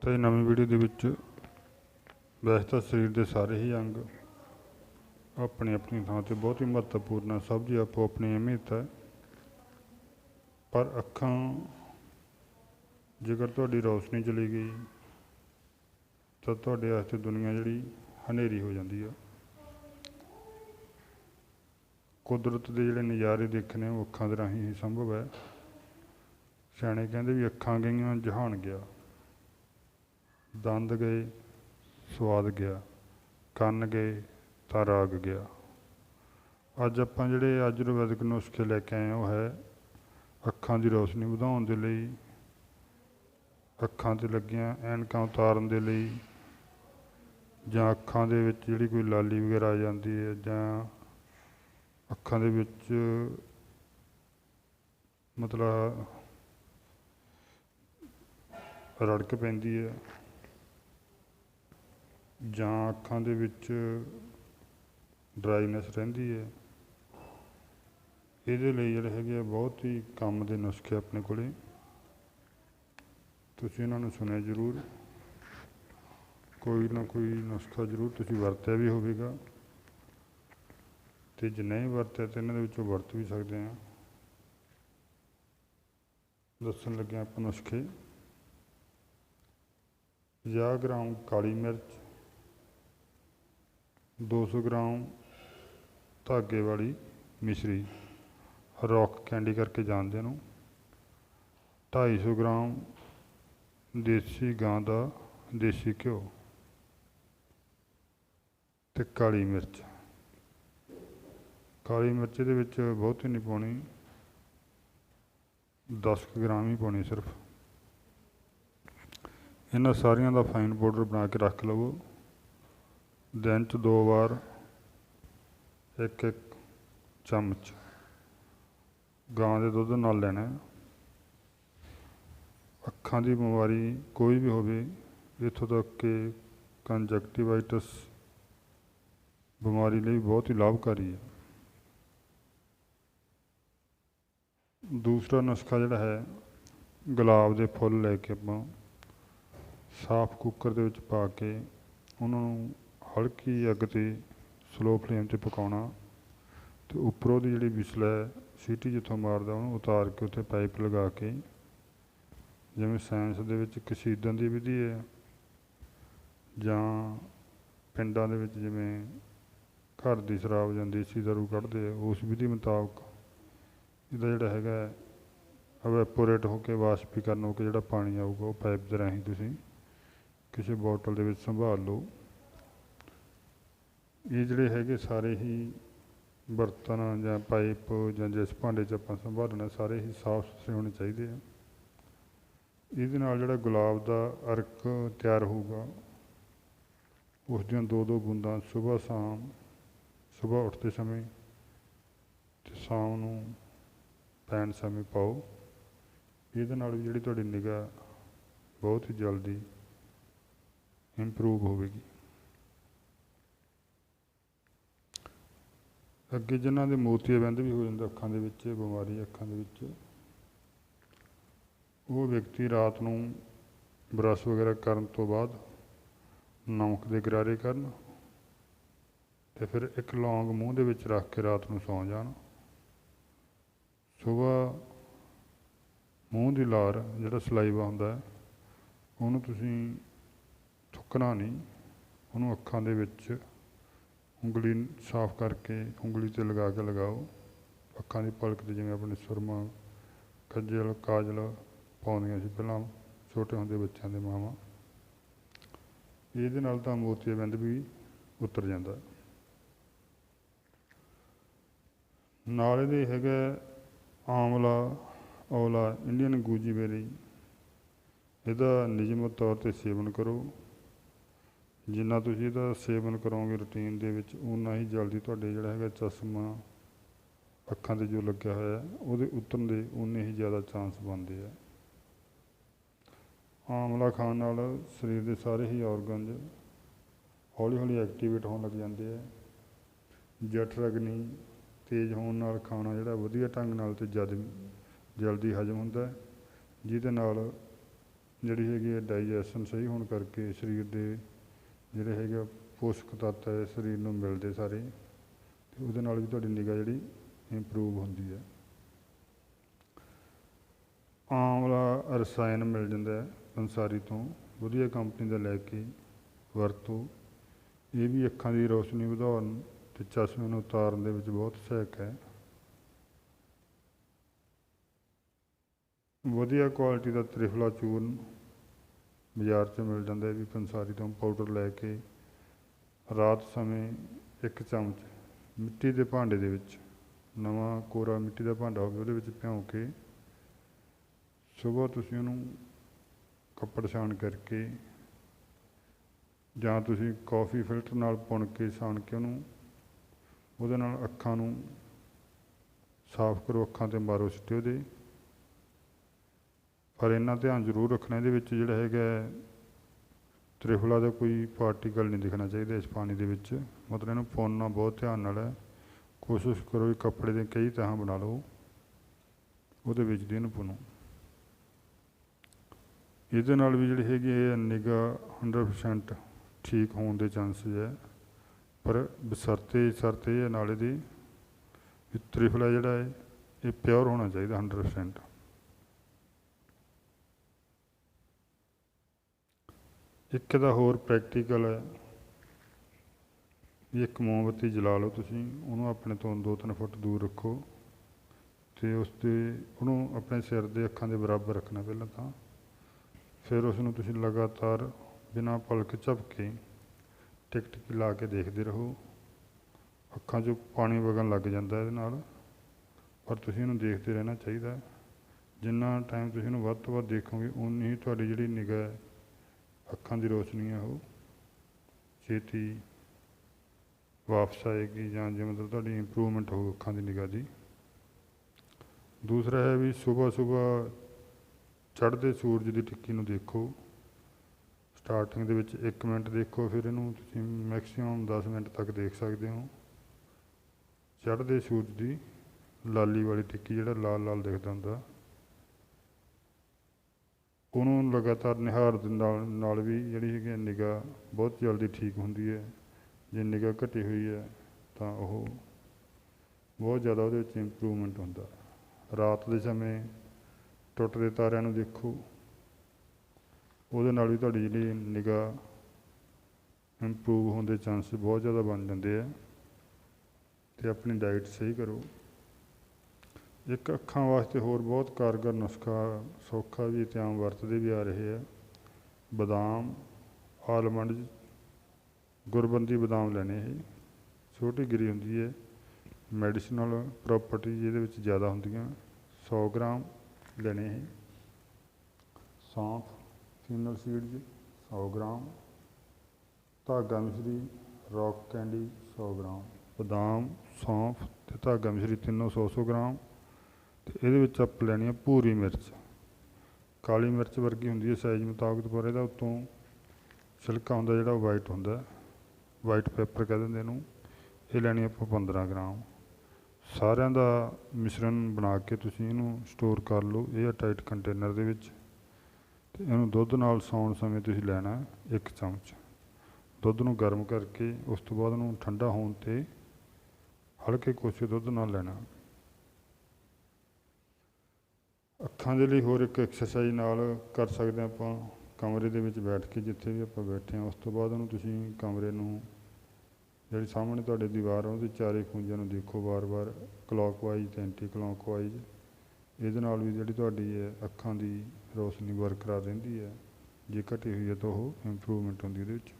ਸਵਾਗਤ ਹੈ ਜੀ ਨਵੀਂ ਵੀਡੀਓ ਦੇ ਵਿੱਚ ਵੈਸੇ ਤਾਂ ਸਰੀਰ ਦੇ ਸਾਰੇ ਹੀ ਅੰਗ ਆਪਣੀ ਆਪਣੀ ਥਾਂ ਤੇ ਬਹੁਤ ਹੀ ਮਹੱਤਵਪੂਰਨ ਹੈ ਸਭ ਦੀ ਆਪੋ ਆਪਣੀ ਅਹਿਮੀਅਤ ਹੈ। ਪਰ ਅੱਖਾਂ, ਜੇਕਰ ਤੁਹਾਡੀ ਰੌਸ਼ਨੀ ਚਲੀ ਗਈ, ਤਾਂ ਤੁਹਾਡੇ ਵਾਸਤੇ ਦੁਨੀਆ ਜਿਹੜੀ ਹਨੇਰੀ ਹੋ ਜਾਂਦੀ ਆ। ਕੁਦਰਤ ਦੇ ਜਿਹੜੇ ਨਜ਼ਾਰੇ ਦੇਖਣੇ, ਉਹ ਅੱਖਾਂ ਦੇ ਰਾਹੀਂ ਹੀ ਸੰਭਵ ਹੈ। ਸਿਆਣੇ ਕਹਿੰਦੇ ਵੀ ਅੱਖਾਂ ਗਈਆਂ, ਜਹਾਨ ਗਿਆ। ਦੰਦ ਗਏ, ਸਵਾਦ ਗਿਆ, ਕੰਨ ਗਏ ਤਾਂ ਰਾਗ ਗਿਆ। ਅੱਜ ਆਪਾਂ ਜਿਹੜੇ ਆਯੁਰਵੈਦਿਕ ਨੁਸਖੇ ਲੈ ਕੇ ਆਏ ਉਹ ਹੈ ਅੱਖਾਂ ਦੀ ਰੋਸ਼ਨੀ ਵਧਾਉਣ ਦੇ ਲਈ, ਅੱਖਾਂ ਤੇ ਲੱਗੀਆਂ ਐਨਕਾਂ ਉਤਾਰਨ ਦੇ ਲਈ, ਜਾਂ ਅੱਖਾਂ ਦੇ ਵਿੱਚ ਜਿਹੜੀ ਕੋਈ ਲਾਲੀ ਵਗੈਰਾ ਆ ਜਾਂਦੀ ਹੈ, ਜਾਂ ਅੱਖਾਂ ਦੇ ਵਿੱਚ ਮਤਲਬ ਰੜਕ ਪੈਂਦੀ ਹੈ ਜਾਂ ਅੱਖਾਂ ਦੇ ਵਿੱਚ ਡਰਾਈਨੈਸ ਰਹਿੰਦੀ ਹੈ, ਇਹਦੇ ਲਈ ਜਿਹੜੇ ਹੈਗੇ ਆ ਬਹੁਤ ਹੀ ਕੰਮ ਦੇ ਨੁਸਖੇ ਆਪਣੇ ਕੋਲੇ। ਤੁਸੀਂ ਇਹਨਾਂ ਨੂੰ ਸੁਣਿਆ ਜ਼ਰੂਰ। ਕੋਈ ਨਾ ਕੋਈ ਨੁਸਖਾ ਜ਼ਰੂਰ ਤੁਸੀਂ ਵਰਤਿਆ ਵੀ ਹੋਵੇਗਾ। ਤੇ ਜੇ ਨਹੀਂ ਵਰਤਿਆ ਤਾਂ ਇਹਨਾਂ ਦੇ ਵਿੱਚੋਂ ਵਰਤ ਵੀ ਸਕਦੇ ਹਾਂ। ਦੱਸਣ ਲੱਗੇ ਹਾਂ ਆਪਾਂ ਨੁਸਖੇ। 50 ਗ੍ਰਾਮ ਕਾਲੀ ਮਿਰਚ। 200 ਗ੍ਰਾਮ ਧਾਗੇ ਵਾਲੀ ਮਿਸ਼ਰੀ ਰੌਕ ਕੈਂਡੀ ਕਰਕੇ ਜਾਣਦੇ ਨੂੰ 250 ਗ੍ਰਾਮ ਦੇਸੀ ਗਾਂ ਦਾ ਦੇਸੀ ਘਿਓ ਤੇ ਕਾਲੀ ਮਿਰਚ। ਕਾਲੀ ਮਿਰਚ ਦੇ ਵਿੱਚ ਬਹੁਤੀ ਨਹੀਂ ਪਾਉਣੀ 10 ਕੁ ਗ੍ਰਾਮ ਹੀ ਪਾਉਣੀ ਸਿਰਫ। ਇਹਨਾਂ ਸਾਰੀਆਂ ਦਾ ਫਾਈਨ ਪਾਊਡਰ ਬਣਾ ਕੇ ਰੱਖ ਲਵੋ। ਦਿਨ ਚ ਦੋ ਵਾਰ, ਇੱਕ ਇੱਕ ਚਮਚ ਗਾਂ ਦੇ ਦੁੱਧ ਨਾਲ ਲੈਣਾ ਅੱਖਾਂ ਦੀ ਬਿਮਾਰੀ ਕੋਈ ਵੀ ਹੋਵੇ, ਇੱਥੋਂ ਤੱਕ ਕਿ ਕੰਜਕਟਿਵਾਈਟਸ ਬਿਮਾਰੀ ਲਈ ਬਹੁਤ ਹੀ ਲਾਭਕਾਰੀ ਹੈ। ਦੂਸਰਾ ਨੁਸਖਾ ਜਿਹੜਾ ਹੈ, ਗੁਲਾਬ ਦੇ ਫੁੱਲ ਲੈ ਕੇ ਆਪਾਂ ਸਾਫ਼ ਕੁੱਕਰ ਦੇ ਵਿੱਚ ਪਾ ਕੇ ਉਹਨਾਂ ਨੂੰ ਹਲਕੀ ਅੱਗ ਤੇ ਸਲੋ ਫਲੇਮ ਤੇ ਪਕਾਉਣਾ ਤੇ ਉੱਪਰੋਂ ਦੀ ਜਿਹੜੀ ਵਿਸਲ ਹੈ, ਸੀਟੀ ਜਿੱਥੋਂ ਮਾਰਦਾ ਉਹਨੂੰ ਉਤਾਰ ਕੇ ਉੱਥੇ ਪਾਈਪ ਲਗਾ ਕੇ, ਜਿਵੇਂ ਸਾਇੰਸ ਦੇ ਵਿੱਚ ਕਸੀਦਨ ਦੀ ਵਿਧੀ ਹੈ ਜਾਂ ਪਿੰਡਾਂ ਦੇ ਵਿੱਚ ਜਿਵੇਂ ਘਰ ਦੀ ਸ਼ਰਾਬ ਜਾਂ ਦੇਸੀ ਦਾਰੂ ਕੱਢਦੇ ਆ, ਉਸ ਵਿਧੀ ਮੁਤਾਬਕ ਇਹਦਾ ਜਿਹੜਾ ਹੈਗਾ ਅਵੈਪੋਰੇਟ ਹੋ ਕੇ ਵਾਸ਼ਪੀਕਰਨ ਹੋ ਕੇ ਜਿਹੜਾ ਪਾਣੀ ਆਊਗਾ ਉਹ ਪਾਈਪ ਦੇ ਰਾਹੀਂ ਤੁਸੀਂ ਕਿਸੇ ਬੋਤਲ ਦੇ ਵਿੱਚ ਸੰਭਾਲ ਲਓ। ਇਹ ਜਿਹੜੇ ਹੈਗੇ ਸਾਰੇ ਹੀ ਬਰਤਨ ਜਾਂ ਪਾਈਪ ਜਾਂ ਜਿਸ ਭਾਂਡੇ 'ਚ ਆਪਾਂ ਸੰਭਾਲਣਾ, ਸਾਰੇ ਹੀ ਸਾਫ਼ ਸੁਥਰੇ ਹੋਣੇ ਚਾਹੀਦੇ ਆ। ਇਹਦੇ ਨਾਲ ਜਿਹੜਾ ਗੁਲਾਬ ਦਾ ਅਰਕ ਤਿਆਰ ਹੋਊਗਾ, ਉਸ ਦੀਆਂ ਦੋ ਦੋ ਬੂੰਦਾਂ ਸਵੇਰ ਸ਼ਾਮ ਸਵੇਰ ਉੱਠਦੇ ਸਮੇਂ ਤੇ ਸ਼ਾਮ ਨੂੰ ਪੈਣ ਸਮੇਂ ਪਾਓ। ਇਹਦੇ ਨਾਲ ਵੀ ਜਿਹੜੀ ਤੁਹਾਡੀ ਨਿਗਾਹ ਬਹੁਤ ਹੀ ਜਲਦੀ ਇੰਪਰੂਵ ਹੋਵੇਗੀ। ਅੱਗੇ ਜਿਨ੍ਹਾਂ ਦੇ ਮੋਤੀਆਬਿੰਦ ਵੀ ਹੋ ਜਾਂਦਾ ਅੱਖਾਂ ਦੇ ਵਿੱਚ, ਬਿਮਾਰੀ ਅੱਖਾਂ ਦੇ ਵਿੱਚ, ਉਹ ਵਿਅਕਤੀ ਰਾਤ ਨੂੰ ਬਰਸ਼ ਵਗੈਰਾ ਕਰਨ ਤੋਂ ਬਾਅਦ ਨਮਕ ਦੇ ਗਰਾਰੇ ਕਰਨ ਤੇ ਫਿਰ ਇੱਕ ਲੌਂਗ ਮੂੰਹ ਦੇ ਵਿੱਚ ਰੱਖ ਕੇ ਰਾਤ ਨੂੰ ਸੌਂ ਜਾਣ। ਸਵੇਰ ਮੂੰਹ ਦੀ ਲਾਰ ਜਿਹੜਾ ਸਲਾਈਵਾ ਹੁੰਦਾ ਹੈ, ਉਹਨੂੰ ਤੁਸੀਂ ਥੁੱਕਣਾ ਨਹੀਂ, ਉਹਨੂੰ ਅੱਖਾਂ ਦੇ ਵਿੱਚ ਉਂਗਲੀ ਸਾਫ਼ ਕਰਕੇ ਉਂਗਲੀ ਤੇ ਲਗਾ ਕੇ ਲਗਾਓ। ਅੱਖਾਂ ਦੀ ਪਲਕ ਤੇ ਜਿਵੇਂ ਆਪਣੇ ਸੁਰਮਾ ਕੱਜਲ ਕਾਜਲ ਪਾਉਂਦੀਆਂ ਸੀ ਪਹਿਲਾਂ ਛੋਟੇ ਹੁੰਦੇ ਬੱਚਿਆਂ ਦੇ ਮਾਵਾਂ। ਇਹਦੇ ਨਾਲ ਤਾਂ ਮੋਤੀਆਬਿੰਦ ਵੀ ਉਤਰ ਜਾਂਦਾ। ਨਾਲ ਇਹਦੇ ਹੈਗਾ ਆਮਲਾ ਔਲਾ, ਇੰਡੀਅਨ ਗੂਜੀ ਗੂਜੀਬੇਰੀ ਇਹਦਾ ਨਿਯਮਤ ਤੌਰ ਤੇ ਸੇਵਨ ਕਰੋ। ਜਿੰਨਾ ਤੁਸੀਂ ਇਹਦਾ ਸੇਵਨ ਕਰੋਗੇ ਰੁਟੀਨ ਦੇ ਵਿੱਚ ਉਨਾ ਹੀ ਜਲਦੀ ਤੁਹਾਡੇ ਜਿਹੜਾ ਹੈਗਾ ਚਸ਼ਮਾ ਅੱਖਾਂ ਤੇ ਜੋ ਲੱਗਿਆ ਹੋਇਆ, ਉਹਦੇ ਉਤਰਨ ਦੇ ਉਨੇ ਹੀ ਜ਼ਿਆਦਾ ਚਾਂਸ ਬਣਦੇ ਆ। ਆਮਲਾ ਖਾਣ ਨਾਲ ਸਰੀਰ ਦੇ ਸਾਰੇ ਹੀ ਆਰਗਨਜ਼ ਹੌਲੀ ਹੌਲੀ ਐਕਟੀਵੇਟ ਹੋਣ ਲੱਗ ਜਾਂਦੇ ਆ। ਜਠਰ ਅਗਨੀ ਤੇਜ਼ ਹੋਣ ਨਾਲ ਖਾਣਾ ਜਿਹੜਾ ਵਧੀਆ ਢੰਗ ਨਾਲ ਤੇ ਜਦ ਜਲਦੀ ਹਜਮ ਹੁੰਦਾ, ਜਿਹਦੇ ਨਾਲ ਜਿਹੜੀ ਹੈਗੀ ਹੈ ਡਾਈਜੈਸ਼ਨ ਸਹੀ ਹੋਣ ਕਰਕੇ ਸਰੀਰ ਦੇ ਜਿਹੜੇ ਹੈਗੇ ਆ, ਪੋਸ਼ਕ ਤੱਤ ਹੈ, ਸਰੀਰ ਨੂੰ ਮਿਲਦੇ ਸਾਰੇ। ਤੇ ਉਹਦੇ ਨਾਲ ਵੀ ਤੁਹਾਡੀ ਨਿਗਾਹ ਜਿਹੜੀ ਇੰਪਰੂਵ ਹੁੰਦੀ ਹੈ। ਆਮਲਾ ਰਸਾਇਣ ਮਿਲ ਜਾਂਦਾ ਹੈ ਪੰਸਾਰੀ ਤੋਂ। ਵਧੀਆ ਕੰਪਨੀ ਦਾ ਲੈ ਕੇ ਵਰਤੋ। ਇਹ ਵੀ ਅੱਖਾਂ ਦੀ ਰੋਸ਼ਨੀ ਵਧਾਉਣ ਤੇ ਚਸ਼ਮੇ ਨੂੰ ਉਤਾਰਨ ਦੇ ਵਿੱਚ ਬਹੁਤ ਸਹਾਇਕ ਹੈ। ਵਧੀਆ ਕੁਆਲਿਟੀ ਦਾ ਤ੍ਰਿਫਲਾ ਚੂਰਨ ਬਾਜ਼ਾਰ 'ਚ ਮਿਲ ਜਾਂਦਾ ਹੈ ਵੀ ਪੰਸਾਰੀ ਤੋਂ ਪਾਊਡਰ ਲੈ ਕੇ ਰਾਤ ਸਮੇਂ ਇੱਕ ਚਮਚ ਮਿੱਟੀ ਦੇ ਭਾਂਡੇ ਦੇ ਵਿੱਚ, ਨਵਾਂ ਕੋਰਾ ਮਿੱਟੀ ਦਾ ਭਾਂਡਾ ਹੋਵੇ, ਉਹਦੇ ਵਿੱਚ ਭਿਉਂ ਕੇ ਸਵੇਰ ਤੁਸੀਂ ਉਹਨੂੰ ਕੱਪੜ ਛਾਣ ਕਰਕੇ ਜਾਂ ਤੁਸੀਂ ਕਾਫੀ ਫਿਲਟਰ ਨਾਲ ਪੁਣ ਕੇ ਛਾਣ ਕੇ ਉਹਨੂੰ ਉਹਦੇ ਨਾਲ ਅੱਖਾਂ ਨੂੰ ਸਾਫ਼ ਕਰੋ, ਅੱਖਾਂ ਤੇ ਮਾਰੋ ਸਿੱਟੇ ਉਹਦੇ। ਪਰ ਇੰਨਾ ਧਿਆਨ ਜ਼ਰੂਰ ਰੱਖਣਾ ਇਹਦੇ ਵਿੱਚ ਜਿਹੜਾ ਹੈਗਾ ਤ੍ਰਿਫਲਾ ਦਾ ਕੋਈ ਪਾਰਟੀਕਲ ਨਹੀਂ ਦਿਖਣਾ ਚਾਹੀਦਾ ਇਸ ਪਾਣੀ ਦੇ ਵਿੱਚ। ਮਤਲਬ ਇਹਨੂੰ ਪੁੰਨਣਾ ਬਹੁਤ ਧਿਆਨ ਨਾਲ ਹੈ। ਕੋਸ਼ਿਸ਼ ਕਰੋ ਵੀ ਕੱਪੜੇ ਦੇ ਕਈ ਤਰ੍ਹਾਂ ਬਣਾ ਲਓ। ਉਹਦੇ ਵਿੱਚ ਦੀ ਇਹਨੂੰ ਪੁਣੋ। ਇਹਦੇ ਨਾਲ ਵੀ ਜਿਹੜੀ ਹੈਗੀ ਇਹ ਨਿਗਾਹ 100% ਠੀਕ ਹੋਣ ਦੇ ਚਾਂਸਸ ਹੈ। ਪਰ ਬਸਰਤੇ ਸਰਤੇ ਇਹ ਹੈ ਨਾਲੇ ਦੀ ਤ੍ਰਿਫਲਾ ਜਿਹੜਾ ਹੈ, ਇਹ ਪਿਓਰ ਹੋਣਾ ਚਾਹੀਦਾ 100% ਇੱਕ ਦਾ ਹੋਰ ਪ੍ਰੈਕਟੀਕਲ ਹੈ ਵੀ ਇੱਕ ਮੋਮਬੱਤੀ ਜਲਾ ਲਓ ਤੁਸੀਂ, ਉਹਨੂੰ ਆਪਣੇ ਤੋਂ 2-3 ਫੁੱਟ ਦੂਰ ਰੱਖੋ ਤੇ ਉਸ ਤੇ ਉਹਨੂੰ ਆਪਣੇ ਸਿਰ ਦੇ ਅੱਖਾਂ ਦੇ ਬਰਾਬਰ ਰੱਖਣਾ ਪਹਿਲਾਂ ਤਾਂ। ਫਿਰ ਉਸ ਨੂੰ ਤੁਸੀਂ ਲਗਾਤਾਰ ਬਿਨਾਂ ਪਲਕ ਝਪਕੇ ਟਿਕ ਟਿਕ ਲਾ ਕੇ ਦੇਖਦੇ ਰਹੋ। ਅੱਖਾਂ 'ਚੋਂ ਪਾਣੀ ਵਗਣ ਲੱਗ ਜਾਂਦਾ ਇਹਦੇ ਨਾਲ, ਪਰ ਤੁਸੀਂ ਇਹਨੂੰ ਦੇਖਦੇ ਰਹਿਣਾ ਚਾਹੀਦਾ। ਜਿੰਨਾ ਟਾਈਮ ਤੁਸੀਂ ਇਹਨੂੰ ਵੱਧ ਤੋਂ ਵੱਧ ਦੇਖੋਗੇ ਉਨੀ ਹੀ ਤੁਹਾਡੀ ਜਿਹੜੀ ਨਿਗਾਹ ਹੈ ਅੱਖਾਂ ਦੀ ਰੋਸ਼ਨੀ ਹੈ ਉਹ। ਛੇਤੀ ਵਾਪਸ ਆਏਗੀ ਜਾਂ ਜੇ ਮਤਲਬ ਤੁਹਾਡੀ ਇੰਪਰੂਵਮੈਂਟ ਹੋਊ ਅੱਖਾਂ ਦੀ ਨਿਗਾਹ ਦੀ। ਦੂਸਰਾ ਹੈ ਵੀ ਸਵੇਰ ਸਵੇਰ ਚੜ੍ਹਦੇ ਸੂਰਜ ਦੀ ਟਿੱਕੀ ਨੂੰ ਦੇਖੋ। ਸਟਾਰਟਿੰਗ ਦੇ ਵਿੱਚ 1 ਮਿੰਟ ਦੇਖੋ, ਫਿਰ ਇਹਨੂੰ ਤੁਸੀਂ ਮੈਕਸਿਮਮ 10 ਮਿੰਟ ਤੱਕ ਦੇਖ ਸਕਦੇ ਹੋ। ਚੜ੍ਹਦੇ ਸੂਰਜ ਦੀ ਲਾਲੀ ਵਾਲੀ ਟਿੱਕੀ ਜਿਹੜਾ ਲਾਲ ਲਾਲ ਦਿਖਦਾ ਹੁੰਦਾ। ਉਹਨੂੰ ਲਗਾਤਾਰ ਨਿਹਾਰ ਦੇ ਨਾਲ ਨਾਲ ਵੀ ਜਿਹੜੀ ਹੈਗੀ ਨਿਗਾਹ ਬਹੁਤ ਜਲਦੀ ਠੀਕ ਹੁੰਦੀ ਹੈ। ਜੇ ਨਿਗਾਹ ਘਟੀ ਹੋਈ ਹੈ ਤਾਂ ਉਹ ਬਹੁਤ ਜ਼ਿਆਦਾ ਉਹਦੇ ਵਿੱਚ ਇੰਪਰੂਵਮੈਂਟ ਹੁੰਦਾ। ਰਾਤ ਦੇ ਸਮੇਂ ਟੁੱਟਦੇ ਤਾਰਿਆਂ ਨੂੰ ਦੇਖੋ, ਉਹਦੇ ਨਾਲ ਵੀ ਤੁਹਾਡੀ ਜਿਹੜੀ ਨਿਗਾਹ ਇੰਪਰੂਵ ਹੋਣ ਦੇ ਚਾਂਸ ਬਹੁਤ ਜ਼ਿਆਦਾ ਬਣ ਜਾਂਦੇ ਆ। ਤੇ ਆਪਣੀ ਡਾਈਟ ਸਹੀ ਕਰੋ। ਇੱਕ ਅੱਖਾਂ ਵਾਸਤੇ ਹੋਰ ਬਹੁਤ ਕਾਰਗਰ ਨੁਸਖਾ ਸੌਖਾ ਵੀ ਤੇ ਆਮ ਵਰਤਦੇ ਵੀ ਆ ਰਹੇ ਆ। ਬਦਾਮ, ਆਲਮੰਡ, ਗੁਰਬੰਦੀ ਬਦਾਮ ਲੈਣੇ ਇਹ ਛੋਟੀ ਗਿਰੀ ਹੁੰਦੀ ਹੈ। ਮੈਡੀਸਨਲ ਪ੍ਰਾਪਰਟੀ ਇਹਦੇ ਵਿੱਚ ਜ਼ਿਆਦਾ ਹੁੰਦੀਆਂ। 100 ਗ੍ਰਾਮ ਲੈਣੇ ਇਹ ਸੌਂਫ ਫੀਨਲ ਸੀਡਜ਼ 100 ਗ੍ਰਾਮ। ਧਾਗਾ ਮਿਸ਼ਰੀ, ਰੌਕ ਕੈਂਡੀ 100 ਗ੍ਰਾਮ। ਬਦਾਮ ਸੌਂਫ ਤੇ ਧਾਗਾ ਮਿਸ਼ਰੀ ਤਿੰਨੋਂ 100 100 ਗ੍ਰਾਮ। ਇਹਦੇ ਵਿੱਚ ਆਪਾਂ ਲੈਣੀ ਆ ਭੂਰੀ ਮਿਰਚ। ਕਾਲੀ ਮਿਰਚ ਵਰਗੀ ਹੁੰਦੀ ਹੈ ਸਾਈਜ਼ ਮੁਤਾਬਕ ਪਰ ਇਹਦਾ ਉੱਤੋਂ ਛਿਲਕਾ ਹੁੰਦਾ, ਜਿਹੜਾ ਉਹ ਵਾਈਟ ਹੁੰਦਾ। ਵਾਈਟ ਪੇਪਰ ਕਹਿ ਦਿੰਦੇ ਇਹਨੂੰ। ਇਹ ਲੈਣੀ ਆਪਾਂ 15 ਗ੍ਰਾਮ। ਸਾਰਿਆਂ ਦਾ ਮਿਸ਼ਰਣ ਬਣਾ ਕੇ ਤੁਸੀਂ ਇਹਨੂੰ ਸਟੋਰ ਕਰ ਲਓ, ਇਹ ਟਾਈਟ ਕੰਟੇਨਰ ਦੇ ਵਿੱਚ। ਤੇ ਇਹਨੂੰ ਦੁੱਧ ਨਾਲ ਸੌਣ ਸਮੇਂ ਤੁਸੀਂ ਲੈਣਾ ਇੱਕ ਚਮਚ। ਦੁੱਧ ਨੂੰ ਗਰਮ ਕਰਕੇ ਉਸ ਤੋਂ ਬਾਅਦ ਉਹਨੂੰ ਠੰਡਾ ਹੋਣ ਤੇ ਹਲਕੇ ਕੋਸੇ ਦੁੱਧ ਨਾਲ ਲੈਣਾ। ਅੱਖਾਂ ਦੇ ਲਈ ਹੋਰ ਇੱਕ ਐਕਸਰਸਾਈਜ਼ ਨਾਲ ਕਰ ਸਕਦੇ ਹਾਂ ਆਪਾਂ, ਕਮਰੇ ਦੇ ਵਿੱਚ ਬੈਠ ਕੇ ਜਿੱਥੇ ਵੀ ਆਪਾਂ ਬੈਠੇ ਹਾਂ, ਉਸ ਤੋਂ ਬਾਅਦ ਉਹਨੂੰ ਤੁਸੀਂ ਕਮਰੇ ਨੂੰ ਜਿਹੜੀ ਸਾਹਮਣੇ ਤੁਹਾਡੇ ਦੀਵਾਰ ਆ, ਉਹਦੇ ਚਾਰੇ ਖੂੰਜਿਆਂ ਨੂੰ ਦੇਖੋ ਵਾਰ-ਵਾਰ ਕਲੌਕਵਾਈਜ਼ ਤੇ ਐਂਟੀ ਕਲੌਕਵਾਈਜ਼ ਇਹਦੇ ਨਾਲ ਵੀ ਜਿਹੜੀ ਤੁਹਾਡੀ ਹੈ ਅੱਖਾਂ ਦੀ ਰੋਸ਼ਨੀ ਬਰਕਰਾਰ ਰਹਿੰਦੀ ਹੈ। ਜੇ ਘਟੀ ਹੋਈ ਹੈ ਤਾਂ ਉਹ ਇੰਪਰੂਵਮੈਂਟ ਹੁੰਦੀ ਇਹਦੇ ਵਿੱਚ।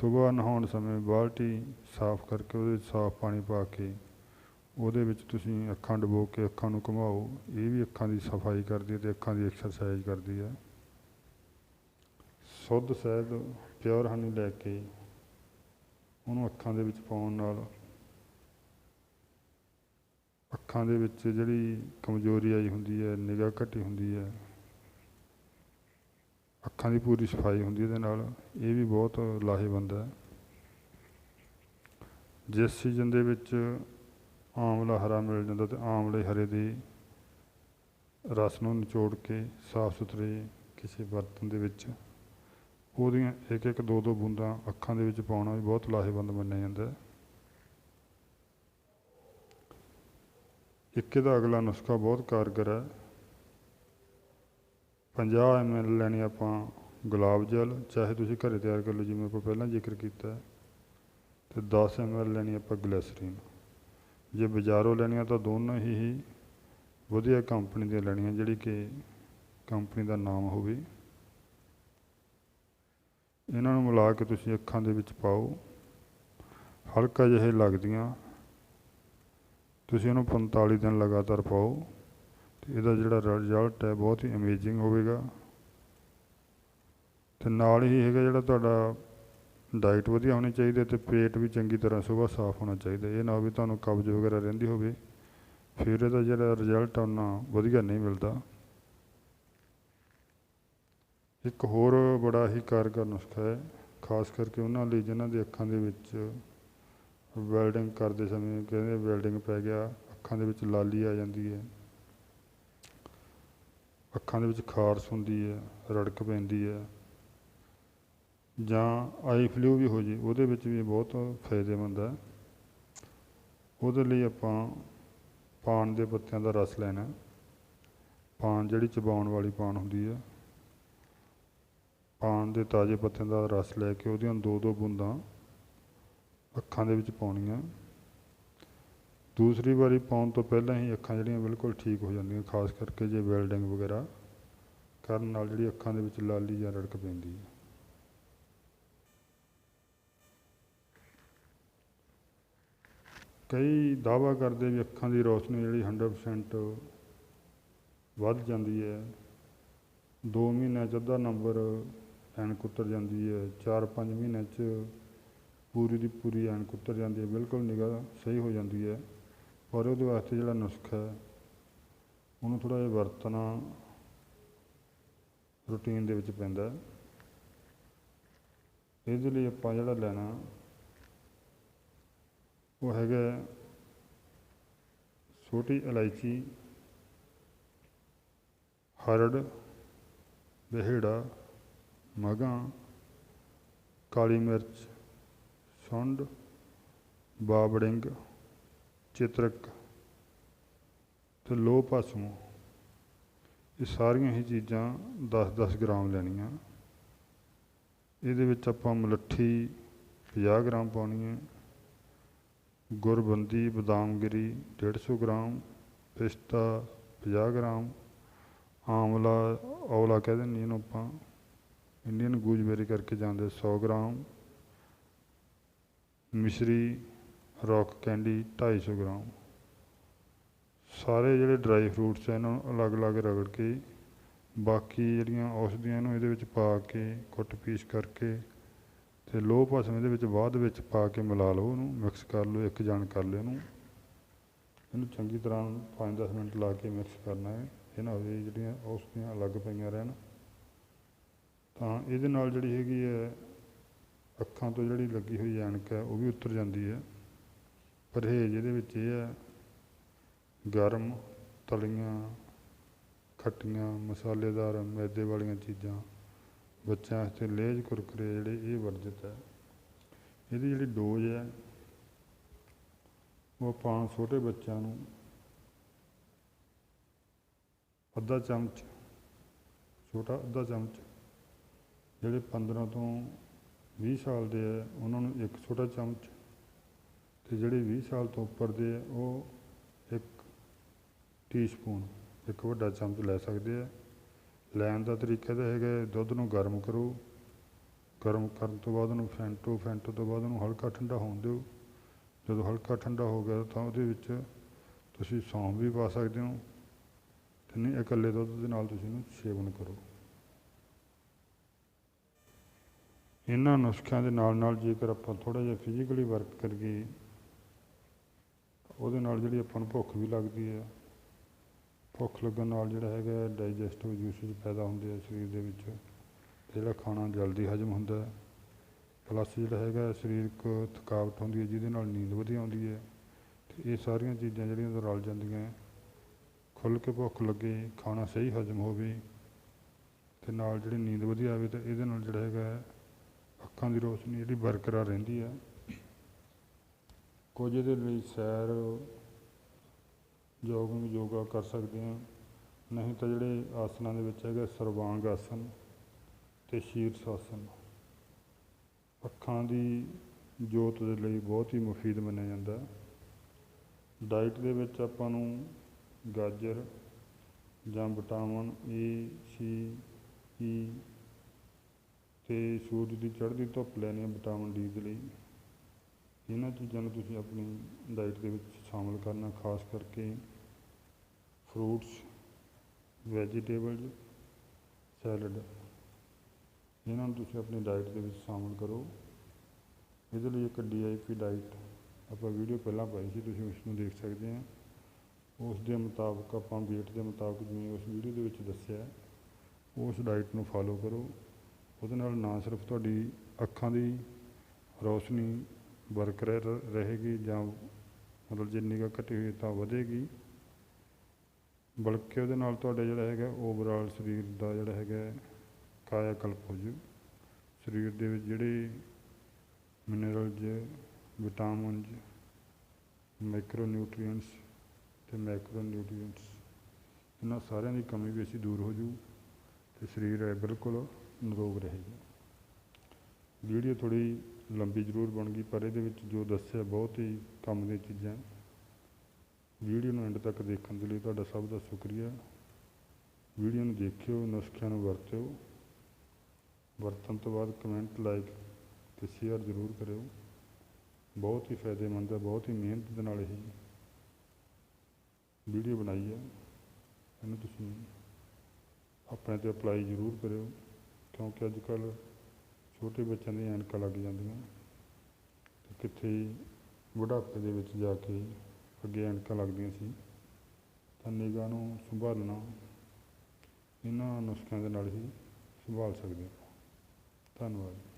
ਸਵੇਰ ਨਹਾਉਣ ਸਮੇਂ ਬਾਲਟੀ ਸਾਫ਼ ਕਰਕੇ ਉਹਦੇ ਵਿੱਚ ਸਾਫ਼ ਪਾਣੀ ਪਾ ਕੇ ਉਹਦੇ ਵਿੱਚ ਤੁਸੀਂ ਅੱਖਾਂ ਡਬੋ ਕੇ ਅੱਖਾਂ ਨੂੰ ਘੁਮਾਓ, ਇਹ ਵੀ ਅੱਖਾਂ ਦੀ ਸਫ਼ਾਈ ਕਰਦੀ ਹੈ ਤੇ ਅੱਖਾਂ ਦੀ ਐਕਸਰਸਾਈਜ਼ ਕਰਦੀ ਹੈ। ਸ਼ੁੱਧ ਸ਼ਹਿਦ ਪਿਓਰ ਹਨੀ ਲੈ ਕੇ ਉਹਨੂੰ ਅੱਖਾਂ ਦੇ ਵਿੱਚ ਪਾਉਣ ਨਾਲ ਅੱਖਾਂ ਦੇ ਵਿੱਚ ਜਿਹੜੀ ਕਮਜ਼ੋਰੀ ਆਈ ਹੁੰਦੀ ਹੈ, ਨਿਗਾਹ ਘਟੀ ਹੁੰਦੀ ਹੈ, ਅੱਖਾਂ ਦੀ ਪੂਰੀ ਸਫ਼ਾਈ ਹੁੰਦੀ ਇਹਦੇ ਨਾਲ, ਇਹ ਵੀ ਬਹੁਤ ਲਾਹੇਵੰਦ ਹੈ। ਜਿਸ ਸੀਜ਼ਨ ਦੇ ਵਿੱਚ ਆਮਲਾ ਹਰਾ ਮਿਲ ਜਾਂਦਾ ਤੇ ਆਮਲੇ ਹਰੇ ਦੇ ਰਸ ਨੂੰ ਨਿਚੋੜ ਕੇ ਸਾਫ਼ ਸੁਥਰੇ ਕਿਸੇ ਬਰਤਨ ਦੇ ਵਿੱਚ ਉਹਦੀਆਂ ਇੱਕ ਇੱਕ ਦੋ ਦੋ ਬੂੰਦਾਂ ਅੱਖਾਂ ਦੇ ਵਿੱਚ ਪਾਉਣਾ ਵੀ ਬਹੁਤ ਲਾਹੇਵੰਦ ਮੰਨਿਆ ਜਾਂਦਾ ਹੈ। ਇੱਕ ਇਹਦਾ ਅਗਲਾ ਨੁਸਖਾ ਬਹੁਤ ਕਾਰਗਰ ਹੈ। 50 ml ਲੈਣੀ ਆਪਾਂ ਗੁਲਾਬ ਜਲ, ਚਾਹੇ ਤੁਸੀਂ ਘਰੇ ਤਿਆਰ ਕਰ ਲਓ, ਜਿਵੇਂ ਆਪਾਂ ਪਹਿਲਾਂ ਜ਼ਿਕਰ ਕੀਤਾ ਹੈ। ਤੇ 10 ml ਲੈਣੀ ਆਪਾਂ ਗਲੈਸਰੀਨ। ਜੇ ਬਾਜ਼ਾਰੋਂ ਲੈਣੀਆਂ ਤਾਂ ਦੋਨੋਂ ਹੀ ਵਧੀਆ ਕੰਪਨੀ ਦੀਆਂ ਲੈਣੀਆਂ, ਜਿਹੜੀ ਕਿ ਕੰਪਨੀ ਦਾ ਨਾਮ ਹੋਵੇ। ਇਹਨਾਂ ਨੂੰ ਮਿਲਾ ਕੇ ਤੁਸੀਂ ਅੱਖਾਂ ਦੇ ਵਿੱਚ ਪਾਓ। ਹਲਕਾ ਜਿਹੇ ਲੱਗਦੀਆਂ। ਤੁਸੀਂ ਇਹਨੂੰ 45 ਦਿਨ ਲਗਾਤਾਰ ਪਾਓ। ਤੇ ਇਹਦਾ ਜਿਹੜਾ ਰਿਜ਼ਲਟ ਹੈ, ਬਹੁਤ ਹੀ ਅਮੇਜ਼ਿੰਗ ਹੋਵੇਗਾ। ਤੇ ਨਾਲ ਹੀ ਹੈਗਾ ਜਿਹੜਾ ਤੁਹਾਡਾ ਡਾਈਟ ਵਧੀਆ ਹੋਣੀ ਚਾਹੀਦੀ ਹੈ ਤੇ ਪੇਟ ਵੀ ਚੰਗੀ ਤਰ੍ਹਾਂ ਸੁਬਾਹ ਸਾਫ਼ ਹੋਣਾ ਚਾਹੀਦਾ ਇਹ ਨਾ ਹੋਵੇ ਤੁਹਾਨੂੰ ਕਬਜ਼ ਵਗੈਰਾ ਰਹਿੰਦੀ ਹੋਵੇ। ਫਿਰ ਇਹਦਾ ਜਿਹੜਾ ਰਿਜ਼ਲਟ ਆ, ਉਹਨਾਂ ਵਧੀਆ ਨਹੀਂ ਮਿਲਦਾ। ਇੱਕ ਹੋਰ ਬੜਾ ਹੀ ਕਾਰਗਰ ਨੁਸਖਾ ਹੈ, ਖਾਸ ਕਰਕੇ ਉਹਨਾਂ ਲਈ ਜਿਨ੍ਹਾਂ ਦੀ ਅੱਖਾਂ ਦੇ ਵਿੱਚ ਵੈਲਡਿੰਗ ਕਰਦੇ ਸਮੇਂ ਕਹਿੰਦੇ ਵੈਲਡਿੰਗ ਪੈ ਗਿਆ, ਅੱਖਾਂ ਦੇ ਵਿੱਚ ਲਾਲੀ ਆ ਜਾਂਦੀ ਹੈ। ਅੱਖਾਂ ਦੇ ਵਿੱਚ ਖਾਰਸ ਹੁੰਦੀ ਹੈ, ਰੜਕ ਪੈਂਦੀ ਹੈ। ਜਾਂ ਆਈ ਫਲੂ ਵੀ ਹੋ ਜੇ, ਉਹਦੇ ਵਿੱਚ ਵੀ ਬਹੁਤ ਫਾਇਦੇਮੰਦ ਹੈ। ਉਹਦੇ ਲਈ ਆਪਾਂ ਪਾਨ ਦੇ ਪੱਤਿਆਂ ਦਾ ਰਸ ਲੈਣਾ ਪਾਨ ਜਿਹੜੀ ਚਬਾਉਣ ਵਾਲੀ ਪਾਨ ਹੁੰਦੀ ਹੈ। ਪਾਨ ਦੇ ਤਾਜ਼ੇ ਪੱਤਿਆਂ ਦਾ ਰਸ ਲੈ ਕੇ ਉਹਦੀਆਂ ਦੋ ਦੋ ਬੂੰਦਾਂ ਅੱਖਾਂ ਦੇ ਵਿੱਚ ਪਾਉਣੀਆਂ ਦੂਸਰੀ ਵਾਰੀ ਪਾਉਣ ਤੋਂ ਪਹਿਲਾਂ ਹੀ ਅੱਖਾਂ ਜਿਹੜੀਆਂ ਬਿਲਕੁਲ ਠੀਕ ਹੋ ਜਾਂਦੀਆਂ, ਖਾਸ ਕਰਕੇ ਜੇ ਵੈਲਡਿੰਗ ਵਗੈਰਾ ਕਰਨ ਨਾਲ ਜਿਹੜੀ ਅੱਖਾਂ ਦੇ ਵਿੱਚ ਲਾਲੀ ਜਾਂ ਰੜਕ ਪੈਂਦੀ ਹੈ। ਕਈ ਦਾਅਵਾ ਕਰਦੇ ਵੀ ਅੱਖਾਂ ਦੀ ਰੋਸ਼ਨੀ ਜਿਹੜੀ 100% ਵੱਧ ਜਾਂਦੀ ਹੈ। 2 ਮਹੀਨਿਆਂ 'ਚ ਅੱਧਾ ਨੰਬਰ ਐਨਕ ਉਤਰ ਜਾਂਦੀ ਹੈ। 4-5 ਮਹੀਨਿਆਂ 'ਚ ਪੂਰੀ ਦੀ ਪੂਰੀ ਐਨਕ ਉਤਰ ਜਾਂਦੀ ਹੈ। ਬਿਲਕੁਲ ਨਿਗਾਹ ਸਹੀ ਹੋ ਜਾਂਦੀ ਹੈ। ਪਰ ਉਹਦੇ ਵਾਸਤੇ ਜਿਹੜਾ ਨੁਸਖਾ ਹੈ, ਉਹਨੂੰ ਥੋੜ੍ਹਾ ਜਿਹਾ ਵਰਤਣਾ ਰੂਟੀਨ ਦੇ ਵਿੱਚ ਪੈਂਦਾ ਇਹਦੇ ਲਈ ਆਪਾਂ ਜਿਹੜਾ ਲੈਣਾ ਉਹ ਹੈਗਾ ਛੋਟੀ ਇਲਾਇਚੀ, ਹਰੜ, ਬਹਿੜਾ, ਮਗਾਂ, ਕਾਲੀ ਮਿਰਚ, ਸੁੰਡ, ਬਾਬੜਿੰਗ, ਚਿਤਰਕ ਤੇ ਲੋਹ ਪਾਸੂ ਇਹ ਸਾਰੀਆਂ ਹੀ ਚੀਜ਼ਾਂ 10-10 ਗ੍ਰਾਮ ਲੈਣੀਆਂ। ਇਹਦੇ ਵਿੱਚ ਆਪਾਂ ਮਲੱਠੀ 50 ਗ੍ਰਾਮ ਪਾਉਣੀ ਹੈ। ਗੁਰਬੰਦੀ ਬਦਾਮਗਿਰੀ 150 ਗ੍ਰਾਮ, ਪਿਸਤਾ 50 ਗ੍ਰਾਮ ਆਮਲਾ ਔਲਾ ਕਹਿ ਦਿੰਦੇ ਇਹਨੂੰ ਆਪਾਂ। ਇੰਡੀਅਨ ਗੂਜਬੇਰੀ ਕਰਕੇ ਜਾਂਦੇ 100 ਗ੍ਰਾਮ, ਮਿਸ਼ਰੀ ਰੌਕ ਕੈਂਡੀ 250 ਗ੍ਰਾਮ। ਸਾਰੇ ਜਿਹੜੇ ਡਰਾਈ ਫਰੂਟਸ ਆ, ਇਹਨਾਂ ਨੂੰ ਅਲੱਗ-ਅਲੱਗ ਰਗੜ ਕੇ, ਬਾਕੀ ਜਿਹੜੀਆਂ ਔਸ਼ਧੀਆਂ ਨੂੰ ਇਹਦੇ ਵਿੱਚ ਪਾ ਕੇ, ਕੁੱਟ ਪੀਸ ਕਰਕੇ ਤੇ ਲੋਹ ਭਸਮ ਇਹਦੇ ਵਿੱਚ ਬਾਅਦ ਵਿੱਚ ਪਾ ਕੇ ਮਿਲਾ ਲਓ ਉਹਨੂੰ ਮਿਕਸ ਕਰ ਲਓ, ਇੱਕ ਜਾਣ ਕਰ ਲਿਓ ਉਹਨੂੰ ਇਹਨੂੰ ਚੰਗੀ ਤਰ੍ਹਾਂ 5-10 ਮਿੰਟ ਲਾ ਕੇ ਮਿਕਸ ਕਰਨਾ ਹੈ। ਇਹ ਨਾ ਹੋਵੇ ਜਿਹੜੀਆਂ ਔਸ਼ਧੀਆਂ ਅਲੱਗ ਪਈਆਂ ਰਹਿਣ। ਤਾਂ ਇਹਦੇ ਨਾਲ ਜਿਹੜੀ ਹੈਗੀ ਹੈ, ਅੱਖਾਂ ਤੋਂ ਜਿਹੜੀ ਲੱਗੀ ਹੋਈ ਐਨਕ ਹੈ, ਉਹ ਵੀ ਉਤਰ ਜਾਂਦੀ ਹੈ। ਪਰਹੇਜ਼ ਇਹਦੇ ਵਿੱਚ ਇਹ ਹੈ, ਗਰਮ ਤਲੀਆਂ, ਖੱਟੀਆਂ, ਮਸਾਲੇਦਾਰ, ਮੈਦੇ ਵਾਲੀਆਂ ਚੀਜ਼ਾਂ। ਬੱਚਿਆਂ ਵਾਸਤੇ ਲੇਜ ਕੁਰਕਰੇ ਜਿਹੜੇ ਇਹ ਵਰਜਿਤ ਹੈ। ਇਹਦੀ ਜਿਹੜੀ ਡੋਜ਼ ਹੈ, ਉਹ ਆਪਾਂ ਛੋਟੇ ਬੱਚਿਆਂ ਨੂੰ ਅੱਧਾ ਚਮਚ, ਛੋਟਾ ਅੱਧਾ ਚਮਚ, ਜਿਹੜੇ 15 ਤੋਂ 20 ਸਾਲ ਦੇ ਹੈ, ਉਹਨਾਂ ਨੂੰ ਇੱਕ ਛੋਟਾ ਚਮਚ ਤੇ ਜਿਹੜੇ 20 ਸਾਲ ਤੋਂ ਉੱਪਰ ਦੇ ਹੈ, ਉਹ ਇੱਕ ਟੀਸਪੂਨ ਇੱਕ ਵੱਡਾ ਚਮਚ ਲੈ ਸਕਦੇ ਆ ਲੈਣ ਦਾ ਤਰੀਕਾ ਤਾਂ ਹੈਗਾ ਦੁੱਧ ਨੂੰ ਗਰਮ ਕਰੋ। ਗਰਮ ਕਰਨ ਤੋਂ ਬਾਅਦ ਉਹਨੂੰ ਫੈਂਟੋ ਫੈਂਟੋ ਤੋਂ ਬਾਅਦ ਉਹਨੂੰ ਹਲਕਾ ਠੰਡਾ ਹੋਣ ਦਿਓ। ਜਦੋਂ ਹਲਕਾ ਠੰਡਾ ਹੋ ਗਿਆ ਤਾਂ ਉਹਦੇ ਵਿੱਚ ਤੁਸੀਂ ਸੌਂਫ ਵੀ ਪਾ ਸਕਦੇ ਹੋ ਤੇ ਨਹੀਂ, ਇਕੱਲੇ ਦੁੱਧ ਦੇ ਨਾਲ ਤੁਸੀਂ ਇਹਨੂੰ ਸੇਵਨ ਕਰੋ। ਇਹਨਾਂ ਨੁਸਖਿਆਂ ਦੇ ਨਾਲ ਨਾਲ ਜੇਕਰ ਆਪਾਂ ਥੋੜਾ ਜਿਹਾ ਫਿਜ਼ੀਕਲੀ ਵਰਕ ਕਰੀਏ, ਉਹਦੇ ਨਾਲ ਜਿਹੜੀ ਆਪਾਂ ਨੂੰ ਭੁੱਖ ਵੀ ਲੱਗਦੀ ਹੈ ਭੁੱਖ ਲੱਗਣ ਨਾਲ ਜਿਹੜਾ ਹੈਗਾ ਡਾਈਜੈਸਟਿਵ ਜੂਸਿਸ ਪੈਦਾ ਹੁੰਦੇ ਆ ਸਰੀਰ ਦੇ ਵਿੱਚ। ਜਿਹੜਾ ਖਾਣਾ ਜਲਦੀ ਹਜਮ ਹੁੰਦਾ ਹੈ। ਪਲੱਸ ਜਿਹੜਾ ਹੈਗਾ ਸਰੀਰਕ ਥਕਾਵਟ ਹੁੰਦੀ ਹੈ, ਜਿਹਦੇ ਨਾਲ ਨੀਂਦ ਵਧੀਆ ਆਉਂਦੀ ਹੈ। ਤੇ ਇਹ ਸਾਰੀਆਂ ਚੀਜ਼ਾਂ ਜਿਹੜੀਆਂ ਰਲ ਜਾਂਦੀਆਂ ਖੁੱਲ੍ਹ ਕੇ ਭੁੱਖ ਲੱਗੇ, ਖਾਣਾ ਸਹੀ ਹਜਮ ਹੋਵੇ ਤੇ ਨਾਲ ਜਿਹੜੀ ਨੀਂਦ ਵਧੀਆ ਆਵੇ ਤਾਂ ਇਹਦੇ ਨਾਲ ਜਿਹੜਾ ਹੈਗਾ ਅੱਖਾਂ ਦੀ ਰੋਸ਼ਨੀ ਜਿਹੜੀ ਬਰਕਰਾਰ ਰਹਿੰਦੀ ਹੈ। ਕੁਝ ਇਹਦੇ ਲਈ ਸੈਰ ਜੋਗਿੰਗ ਯੋਗਾ ਕਰ ਸਕਦੇ ਹਾਂ। ਨਹੀਂ ਤਾਂ ਜਿਹੜੇ ਆਸਨਾਂ ਦੇ ਵਿੱਚ ਹੈਗਾ ਸਰਵਾਂਗ ਆਸਨ ਤੇ ਸ਼ੀਰਸ ਆਸਨ ਅੱਖਾਂ ਦੀ ਜੋਤ ਦੇ ਲਈ ਬਹੁਤ ਹੀ ਮੁਫੀਦ ਮੰਨਿਆ ਜਾਂਦਾ ਹੈ। ਡਾਈਟ ਦੇ ਵਿੱਚ ਆਪਾਂ ਨੂੰ ਗਾਜਰ ਜਾਂ ਵਿਟਾਮਿਨ ਏ ਸੀ, ਈ ਤੇ ਸੂਰਜ ਦੀ ਚੜ੍ਹਦੀ ਧੁੱਪ ਲੈਣੀ ਹੈ ਵਿਟਾਮਿਨ ਡੀ ਦੇ ਲਈ। ਇਹਨਾਂ ਚੀਜ਼ਾਂ ਨੂੰ ਤੁਸੀਂ ਆਪਣੀ ਡਾਈਟ ਦੇ ਵਿੱਚ ਸ਼ਾਮਲ ਕਰਨਾ, ਖਾਸ ਕਰਕੇ ਫਰੂਟਸ ਵੈਜੀਟੇਬਲ ਸੈਲਡ ਇਹਨਾਂ ਨੂੰ ਤੁਸੀਂ ਆਪਣੀ ਡਾਈਟ ਦੇ ਵਿੱਚ ਸ਼ਾਮਲ ਕਰੋ। ਇਹਦੇ ਲਈ ਇੱਕ ਡੀਆਈਪੀ ਡਾਈਟ ਆਪਾਂ ਵੀਡੀਓ ਪਹਿਲਾਂ ਪਾਈ ਸੀ, ਤੁਸੀਂ ਉਸ ਨੂੰ ਦੇਖ ਸਕਦੇ ਆ। ਉਸ ਦੇ ਮੁਤਾਬਕ ਆਪਾਂ weight ਦੇ ਮੁਤਾਬਕ ਜਿਵੇਂ ਉਸ ਵੀਡੀਓ ਦੇ ਵਿੱਚ ਦੱਸਿਆ, ਉਸ ਡਾਈਟ ਨੂੰ ਫਾਲੋ ਕਰੋ। ਉਹਦੇ ਨਾਲ ਨਾ ਸਿਰਫ ਤੁਹਾਡੀ ਅੱਖਾਂ ਦੀ ਰੋਸ਼ਨੀ ਬਰਕਰਾਰ ਰਹੇਗੀ ਜਾਂ ਮਤਲਬ ਜਿੰਨੀ ਨਿਗਾਹ ਘਟੀ ਹੋਈ ਤਾਂ ਵਧੇਗੀ। ਬਲਕਿ ਉਹਦੇ ਨਾਲ ਤੁਹਾਡਾ ਜਿਹੜਾ ਹੈਗਾ ਓਵਰਆਲ ਸਰੀਰ ਦਾ ਜਿਹੜਾ ਹੈਗਾ ਕਾਇਆ ਕਲਪ ਹੋ ਜੂ ਸਰੀਰ ਦੇ ਵਿੱਚ ਜਿਹੜੇ ਮਿਨਰਲਜ਼ ਵਿਟਾਮਿਨਜ਼ ਮਾਈਕਰੋ ਨਿਊਟ੍ਰੀਐਂਟਸ ਤੇ ਮੈਕਰੋ ਨਿਊਟ੍ਰੀਐਂਟਸ ਇਹਨਾਂ ਸਾਰਿਆਂ ਦੀ ਕਮੀ ਵੀ ਅਸੀਂ ਦੂਰ ਹੋ ਜੂ ਤੇ ਸਰੀਰ ਹੈ ਬਿਲਕੁਲ ਨਿਰੋਗ ਰਹੇਗਾ। ਵੀਡੀਓ ਥੋੜੀ ਲੰਬੀ ਜ਼ਰੂਰ ਬਣ ਗਈ ਪਰ ਇਹਦੇ ਵਿੱਚ ਜੋ ਦੱਸਿਆ ਬਹੁਤ ਹੀ ਕੰਮ ਦੀਆਂ ਚੀਜ਼ਾਂ। ਵੀਡੀਓ ਨੂੰ ਐਂਡ ਤੱਕ ਦੇਖਣ ਦੇ ਲਈ ਤੁਹਾਡਾ ਸਭ ਦਾ ਸ਼ੁਕਰੀਆ। ਵੀਡੀਓ ਨੂੰ ਦੇਖਿਓ, ਨੁਸਖਿਆਂ ਨੂੰ ਵਰਤਿਓ। ਵਰਤਣ ਤੋਂ ਬਾਅਦ ਕਮੈਂਟ ਲਾਈਕ ਤੇ ਸ਼ੇਅਰ ਜ਼ਰੂਰ ਕਰਿਓ। ਬਹੁਤ ਹੀ ਫਾਇਦੇਮੰਦ ਹੈ, ਬਹੁਤ ਹੀ ਮਿਹਨਤ ਦੇ ਨਾਲ ਇਹ ਵੀਡੀਓ ਬਣਾਈ ਹੈ। ਇਹਨੂੰ ਤੁਸੀਂ ਆਪਣੇ ਤੇ ਅਪਲਾਈ ਜ਼ਰੂਰ ਕਰਿਓ, ਕਿਉਂਕਿ ਅੱਜ ਕੱਲ੍ਹ ਛੋਟੇ ਬੱਚਿਆਂ ਦੀਆਂ ਐਨਕਾਂ ਲੱਗ ਜਾਂਦੀਆਂ। ਤੇ ਕਿੱਥੇ ਬੁਢਾਪੇ ਦੇ ਵਿੱਚ ਜਾ ਕੇ ਅੱਗੇ ਐਨਕਾਂ ਲੱਗਦੀਆਂ ਸੀ। ਤਾਂ ਨਿਗਾਹ ਨੂੰ ਸੰਭਾਲਣਾ ਇਹਨਾਂ ਨੁਸਖਿਆਂ ਦੇ ਨਾਲ ਹੀ ਸੰਭਾਲ ਸਕਦੇ ਹਾਂ। ਧੰਨਵਾਦ।